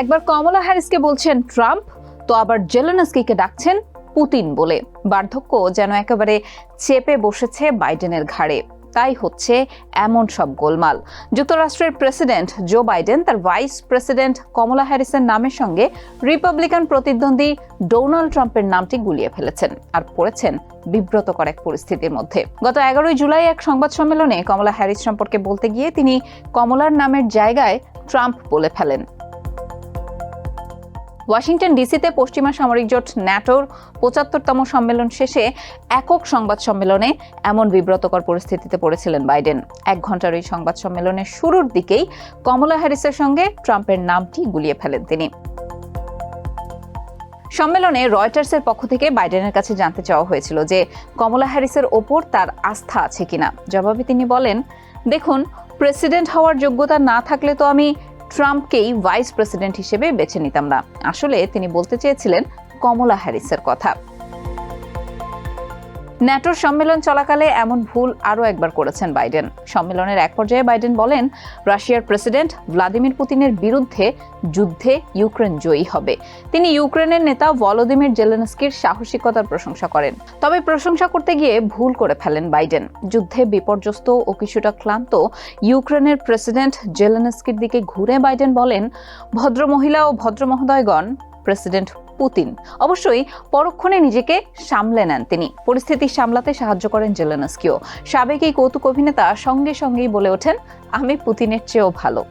একবার কমলা হ্যারিসকে বলছেন ট্রাম্প, তো আবার জেলেনস্কিকে ডাকছেন পুতিন বলে। বার্ধক্য যেন একেবারে চেপে বসেছে বাইডেনের ঘাড়ে। তাই হচ্ছে এমন সব গোলমাল। যুক্তরাষ্ট্রের প্রেসিডেন্ট জো বাইডেন তার ভাইস প্রেসিডেন্ট কমলা হ্যারিসের নামের সঙ্গে রিপাবলিকান প্রতিদ্বন্দ্বী ডোনাল্ড ট্রাম্পের নামটি গুলিয়ে ফেলেছেন আর পড়েছেন বিব্রতকর এক পরিস্থিতির মধ্যে। গত এগারোই জুলাই এক সংবাদ সম্মেলনে কমলা হ্যারিস সম্পর্কে বলতে গিয়ে তিনি কমলার নামের জায়গায় ট্রাম্প বলে ফেলেন। ওয়াশিংটন ডিসিতে পশ্চিমা সামরিক জোট ন্যাটোর পঁচাত্তরতম সম্মেলন শেষে একক সংবাদ সম্মেলনে এমন বিব্রতকর পরিস্থিতিতে পড়েছিলেন বাইডেন। এক ঘণ্টার এই সংবাদ সম্মেলনের শুরুর দিকেই কমলা হ্যারিসের সঙ্গে ট্রাম্পের নামটি গুলিয়ে ফেলেন তিনি। সম্মেলনে রয়টার্সের পক্ষ থেকে বাইডেনের কাছে জানতে চাওয়া হয়েছিল যে কমলা হ্যারিসের ওপর তার আস্থা আছে কিনা। জবাবে তিনি বলেন, দেখুন, প্রেসিডেন্ট হওয়ার যোগ্যতা না থাকলে তো আমি ট্রাম্পকেই ভাইস প্রেসিডেন্ট হিসেবে বেছে নিতাম না। আসলে তিনি বলতে চেয়েছিলেন কমলা হ্যারিসের কথা। ন্যাটোর সম্মেলন চলাকালে এমন ভুল আরও একবার করেছেন বাইডেন। সম্মেলনের এক পর্যায়ে বাইডেন বলেন, রাশিয়ার প্রেসিডেন্ট ভ্লাদিমির পুতিনের বিরুদ্ধে যুদ্ধে ইউক্রেন জয়ী হবে। তিনি ইউক্রেনের নেতা ভলোদিমির জেলেনস্কির সাহসিকতার প্রশংসা করেন। তবে প্রশংসা করতে গিয়ে ভুল করে ফেলেন বাইডেন। যুদ্ধে বিপর্যস্ত ও কিছুটা ক্লান্ত ইউক্রেনের প্রেসিডেন্ট জেলেনস্কির দিকে ঘুরে বাইডেন বলেন, ভদ্রমহিলা ও ভদ্রমহোদয়গণ, প্রেসিডেন্ট পুতিন। অবশ্যই পরক্ষণে নিজেকে সামলে নেন তিনি। পরিস্থিতি সামলাতে সাহায্য করেন জেলেনস্কিও। সাবেক এই কৌতুক অভিনেতা সঙ্গে সঙ্গেই বলে ওঠেন, আমি পুতিনের চেয়েও ভালো।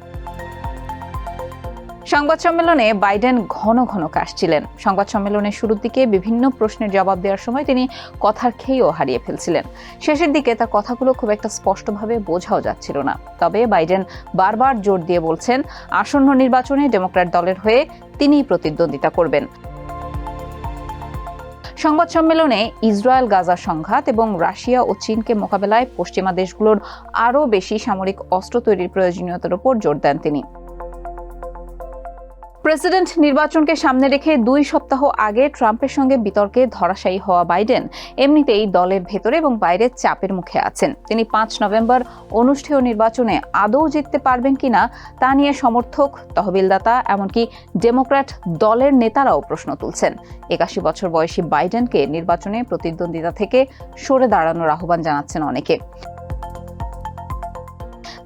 সংবাদ সম্মেলনে বাইডেন ঘন ঘন কাশছিলেন সংবাদ সম্মেলনের শুরুর দিকে বিভিন্ন প্রশ্নের জবাব দেওয়ার সময় তিনি কথার খেয়েও হারিয়ে ফেলছিলেন। শেষের দিকে তার কথাগুলো খুব একটা স্পষ্টভাবে বোঝাও যাচ্ছিল না। তবে বাইডেন বারবার জোর দিয়ে বলছেন, আসন্ন নির্বাচনে ডেমোক্র্যাট দলের হয়ে তিনিই প্রতিদ্বন্দ্বিতা করবেন। সংবাদ সম্মেলনে ইসরায়েল, গাজা সংঘাত এবং রাশিয়া ও চীনকে মোকাবেলায় পশ্চিমা দেশগুলোর আরও বেশি সামরিক অস্ত্র তৈরির প্রয়োজনীয়তার উপর জোর দেন তিনি। প্রেসিডেন্ট নির্বাচনকে সামনে রেখে দুই সপ্তাহ আগে ট্রাম্পের সঙ্গে বিতর্কে ধরাশায়ী হওয়া বাইডেন এমনিতেই দলের ভেতরে এবং বাইরে চাপের মুখে আছেন। তিনি পাঁচ নভেম্বর অনুষ্ঠেয় নির্বাচনে আদৌ জিততে পারবেন কিনা তা নিয়ে সমর্থক, তহবিলদাতা, এমনকি ডেমোক্র্যাট দলের নেতারাও প্রশ্ন তুলছেন। একাশি বছর বয়সী বাইডেনকে নির্বাচনে প্রতিদ্বন্দ্বিতা থেকে সরে দাঁড়ানোর আহ্বান জানাচ্ছেন অনেকে।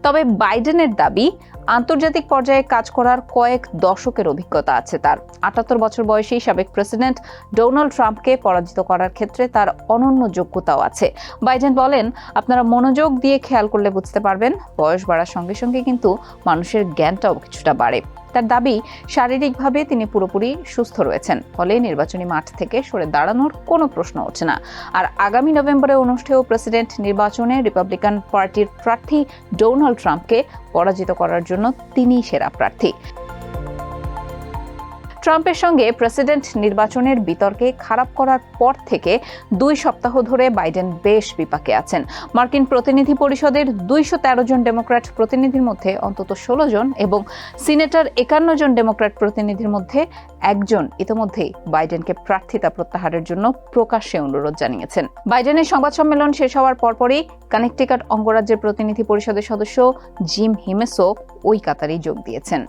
তবে বাইডেনের দাবি আন্তর্জাতিক পর্যায়ে কাজ করার কয়েক দশকের অভিজ্ঞতা আছে তার। আটাত্তর বছর বয়সী সাবেক প্রেসিডেন্ট ডোনাল্ড ট্রাম্পকে পরাজিত করার ক্ষেত্রে তার অনন্য যোগ্যতাও আছে। বাইডেন বলেন, আপনারা মনোযোগ দিয়ে খেয়াল করলে বুঝতে পারবেন, বয়স বাড়ার সঙ্গে সঙ্গে কিন্তু মানুষের জ্ঞানটাও কিছুটা বাড়ে। তার দাবি, শারীরিকভাবে তিনি পুরোপুরি সুস্থ রয়েছেন। ফলে নির্বাচনী মাঠ থেকে সরে দাঁড়ানোর কোনো প্রশ্ন ওঠে না। আর আগামী নভেম্বরে অনুষ্ঠেয় প্রেসিডেন্ট নির্বাচনে রিপাবলিকান পার্টির প্রার্থী ডোনাল্ড ট্রাম্পকে পরাজিত করার জন্য তিনি সেরা প্রার্থী। ট্রাম্পের সঙ্গে প্রেসিডেন্ট নির্বাচনের বিতর্কে খারাপ করার পর থেকে দুই সপ্তাহ ধরে বাইডেন বেশ বিপাকে আছেন। মার্কিন প্রতিনিধি পরিষদের দুইশো তেরো জন ডেমোক্র্যাট প্রতিনিধির মধ্যে অন্তত ষোলো জন এবং সিনেটর একান্ন জন ডেমোক্র্যাট প্রতিনিধির মধ্যে একজন ইতিমধ্যেই বাইডেনকে প্রার্থিতা প্রত্যাহারের জন্য প্রকাশ্যে অনুরোধ জানিয়েছেন। বাইডেনের সংবাদ সম্মেলন শেষ হওয়ার পরপরই কানেকটিকাট অঙ্গরাজ্যের প্রতিনিধি পরিষদের সদস্য জিম হিমেসো ওই কাতারেই যোগ দিয়েছেন।